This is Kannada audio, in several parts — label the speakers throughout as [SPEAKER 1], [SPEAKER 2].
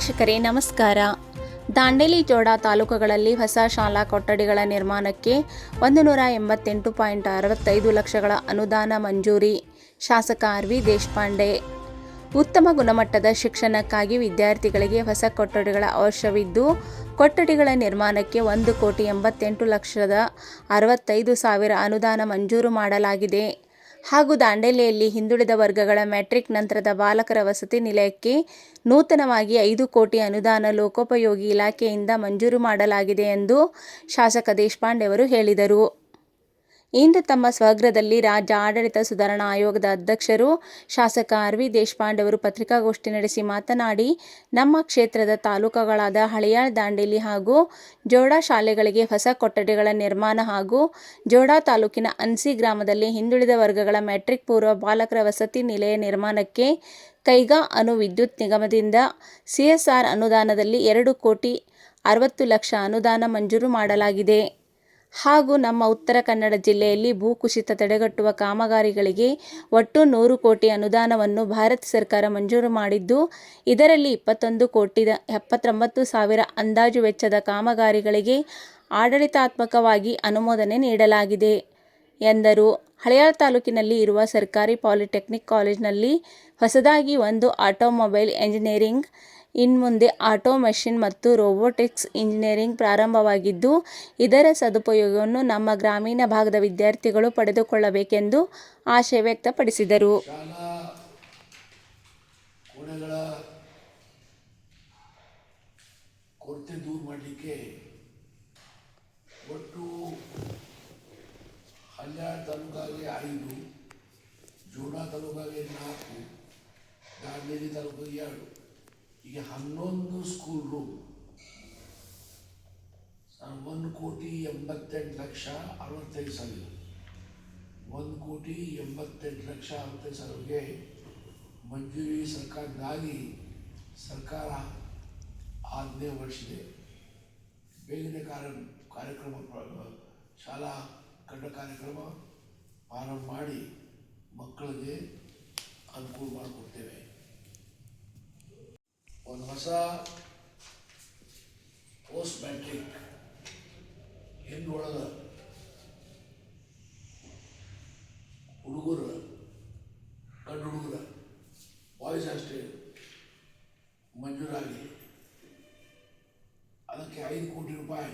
[SPEAKER 1] ವೀಕ್ಷಕರೇ, ನಮಸ್ಕಾರ. ದಾಂಡೇಲಿ ಜೋಡ ತಾಲೂಕುಗಳಲ್ಲಿ ಹೊಸ ಶಾಲಾ ಕೊಠಡಿಗಳ ನಿರ್ಮಾಣಕ್ಕೆ ಒಂದು ನೂರ ಎಂಬತ್ತೆಂಟು ಪಾಯಿಂಟ್ ಅರವತ್ತೈದು ಲಕ್ಷಗಳ ಅನುದಾನ ಮಂಜೂರಿ, ಶಾಸಕ ಆರ್ ವಿ ದೇಶಪಾಂಡೆ. ಉತ್ತಮ ಗುಣಮಟ್ಟದ ಶಿಕ್ಷಣಕ್ಕಾಗಿ ವಿದ್ಯಾರ್ಥಿಗಳಿಗೆ ಹೊಸ ಕೊಠಡಿಗಳ ಅವಶ್ಯವಿದ್ದು, ಕೊಠಡಿಗಳ ನಿರ್ಮಾಣಕ್ಕೆ ಒಂದು ಕೋಟಿ ಎಂಬತ್ತೆಂಟು ಲಕ್ಷದ ಅರವತ್ತೈದು ಸಾವಿರ ಅನುದಾನ ಮಂಜೂರು ಮಾಡಲಾಗಿದೆ. ಹಾಗೂ ದಾಂಡೇಲಿಯಲ್ಲಿ ಹಿಂದುಳಿದ ವರ್ಗಗಳ ಮ್ಯಾಟ್ರಿಕ್ ನಂತರದ ಬಾಲಕರ ವಸತಿ ನಿಲಯಕ್ಕೆ ನೂತನವಾಗಿ ಐದು ಕೋಟಿ ಅನುದಾನ ಲೋಕೋಪಯೋಗಿ ಇಲಾಖೆಯಿಂದ ಮಂಜೂರು ಮಾಡಲಾಗಿದೆ ಎಂದು ಶಾಸಕ ದೇಶಪಾಂಡೆ ಅವರು ಹೇಳಿದರು. ಇಂದು ತಮ್ಮ ಸ್ವಗ್ರಹದಲ್ಲಿ ರಾಜ್ಯ ಆಡಳಿತ ಸುಧಾರಣಾ ಆಯೋಗದ ಅಧ್ಯಕ್ಷರು ಶಾಸಕ ಆರ್ ವಿ ದೇಶಪಾಂಡೆ ಅವರು ಪತ್ರಿಕಾಗೋಷ್ಠಿ ನಡೆಸಿ ಮಾತನಾಡಿ, ನಮ್ಮ ಕ್ಷೇತ್ರದ ತಾಲೂಕುಗಳಾದ ಹಳಿಯಾಳ್, ದಾಂಡೇಲಿ ಹಾಗೂ ಜೋಡಾ ಶಾಲೆಗಳಿಗೆ ಹೊಸ ಕೊಠಡಿಗಳ ನಿರ್ಮಾಣ ಹಾಗೂ ಜೋಡಾ ತಾಲೂಕಿನ ಅನ್ಸಿ ಗ್ರಾಮದಲ್ಲಿ ಹಿಂದುಳಿದ ವರ್ಗಗಳ ಮೆಟ್ರಿಕ್ ಪೂರ್ವ ಬಾಲಕರ ವಸತಿ ನಿಲಯ ನಿರ್ಮಾಣಕ್ಕೆ ಕೈಗಾ ಅನು ವಿದ್ಯುತ್ ನಿಗಮದಿಂದ ಸಿಎಸ್ಆರ್ ಅನುದಾನದಲ್ಲಿ ಎರಡು ಕೋಟಿ ಅರವತ್ತು ಲಕ್ಷ ಅನುದಾನ ಮಂಜೂರು ಮಾಡಲಾಗಿದೆ. ಹಾಗೂ ನಮ್ಮ ಉತ್ತರ ಕನ್ನಡ ಜಿಲ್ಲೆಯಲ್ಲಿ ಭೂಕುಸಿತ ತಡೆಗಟ್ಟುವ ಕಾಮಗಾರಿಗಳಿಗೆ ಒಟ್ಟು ನೂರು ಕೋಟಿ ಅನುದಾನವನ್ನು ಭಾರತ ಸರ್ಕಾರ ಮಂಜೂರು ಮಾಡಿದ್ದು, ಇದರಲ್ಲಿ ಇಪ್ಪತ್ತೊಂದು ಕೋಟಿ ಎಪ್ಪತ್ತೊಂಬತ್ತು ಸಾವಿರ ಅಂದಾಜು ವೆಚ್ಚದ ಕಾಮಗಾರಿಗಳಿಗೆ ಆಡಳಿತಾತ್ಮಕವಾಗಿ ಅನುಮೋದನೆ ನೀಡಲಾಗಿದೆ ಎಂದರು. ಹಳೆಯ ತಾಲೂಕಿನಲ್ಲಿ ಇರುವ ಸರ್ಕಾರಿ ಪಾಲಿಟೆಕ್ನಿಕ್ ಕಾಲೇಜಿನಲ್ಲಿ ಹೊಸದಾಗಿ ಒಂದು ಆಟೋಮೊಬೈಲ್ ಎಂಜಿನಿಯರಿಂಗ್ ಇನ್ಮುಂದೆ ಆಟೋ ಮೆಷಿನ್ ಮತ್ತು ರೋಬೋಟಿಕ್ಸ್ ಇಂಜಿನಿಯರಿಂಗ್ ಪ್ರಾರಂಭವಾಗಿದ್ದು, ಇದರ ಸದುಪಯೋಗವನ್ನು ನಮ್ಮ ಗ್ರಾಮೀಣ ಭಾಗದ ವಿದ್ಯಾರ್ಥಿಗಳು ಪಡೆದುಕೊಳ್ಳಬೇಕೆಂದು ಆಶಯ ವ್ಯಕ್ತಪಡಿಸಿದರು.
[SPEAKER 2] ನಾಲ್ಕು, ದಾವಣಗೆರೆ ಎರಡು. ಈಗ ಹನ್ನೊಂದು ಸ್ಕೂಲ್ ರೂಮ್ ಒಂದು ಕೋಟಿ ಎಂಬತ್ತೆಂಟು ಲಕ್ಷ ಅರವತ್ತೈದು ಸಾವಿರ. ಒಂದು ಕೋಟಿ ಎಂಬತ್ತೆಂಟು ಲಕ್ಷ ಅರವತ್ತೈದು ಸಾವಿರಗೆ ಮಂಜೂರಿ ಸರ್ಕಾರದಾಗಿ ಸರ್ಕಾರ ಆಜ್ಞೆ ಹೊರಡಿಸಿದೆ. ಬೇಗನೆ ಕಾರ್ಯ, ಕಾರ್ಯಕ್ರಮ, ಶಾಲಾ ಕಡ್ಡ ಕಾರ್ಯಕ್ರಮ ಪ್ರಾರಂಭ ಮಾಡಿ ಮಕ್ಕಳಿಗೆ ಅನುಕೂಲ ಮಾಡಿಕೊಡ್ತೇವೆ. ಒಂದು ಹೊಸ ಪೋಸ್ಟ್ ಮ್ಯಾಟ್ರಿಕ್ ಹೆಣ್ಣೊಳಗೆ ಹುಡುಗರು, ಗಂಡು ಹುಡುಗರ ವಾಯ್ಸ್ ಅಷ್ಟೇ ಮಂಜೂರಾಗಿ. ಅದಕ್ಕೆ ಐದು ಕೋಟಿ ರೂಪಾಯಿ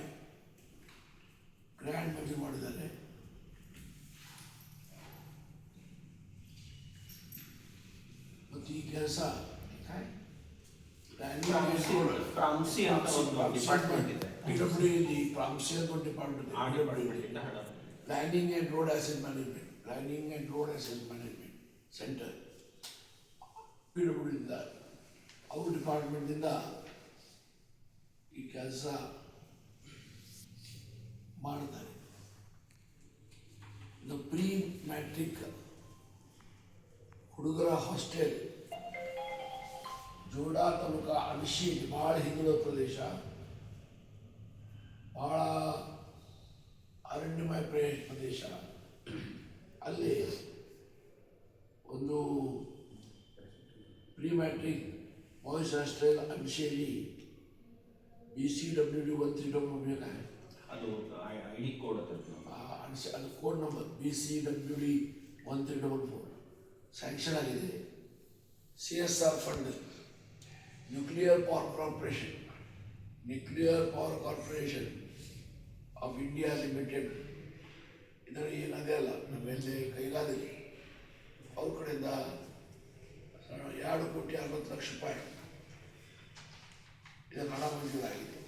[SPEAKER 2] ಗ್ರ್ಯಾಂಡ್ ಮಂಜೂರು ಮಾಡಿದ್ದಾರೆ. ಮತ್ತು ಈ ಕೆಲಸ
[SPEAKER 3] ಪ್ರಾಂಸಿ ಅಂತ ಒಂದು ಡಿಪಾರ್ಟ್ಮೆಂಟ್ ಇದೆ
[SPEAKER 2] ಪಿ ಡಬ್ಲ್ಯೂ ಇಲ್ಲಿ ಪ್ರಾಂಸಿ ಅಂತ ಒಂದು department planning and road asset management planning and road asset management centre P ಡಬ್ಲ್ಯೂದಿಂದ ಅವ್ರ ಡಿಪಾರ್ಟ್ಮೆಂಟಿಂದ ಈ ಕೆಲಸ ಮಾಡ್ತಾರೆ. ಇದು ಪ್ರೀ ಮ್ಯಾಟ್ರಿಕ್ ಹುಡುಗರ ಹಾಸ್ಟೆಲ್ ಜೋಡಾ ತಾಲೂಕ ಅಣಶಿ ಭಾಳ ಹಿಂದುಳಿದ ಪ್ರದೇಶ. ಭಾಳ ಅರಣ್ಯಮಯ ಪ್ರದೇಶ ಪ್ರದೇಶ. ಅಲ್ಲಿ ಒಂದು pre matric boys hostel ಅಭಿಷೇಲಿ B C W D one three W ಬೇಕಾದ್ರೆ
[SPEAKER 3] ಅದು. ಐ ಡಿ ಕೋಡ್ ಅಂತ
[SPEAKER 2] ಅನಿಸಿ ಅದು code number B C W D one three double four sanction ಆಗಿದೆ. C S R fund nuclear power corporation nuclear power corporation of India limited ಇದರ ಏನದೇ ಅಲ್ಲ ನಮ್ಮೆಲ್ಲೇ ಕೈಗಾರಿಕೆ ಅವ್ರ ಕಡೆಯಿಂದ, ಎರಡು ಕೋಟಿ ಅರವತ್ತು ಲಕ್ಷ ರೂಪಾಯಿ ಇದನ್ನು ಹಣ ಮಂಜೂರಾಗಿದೆ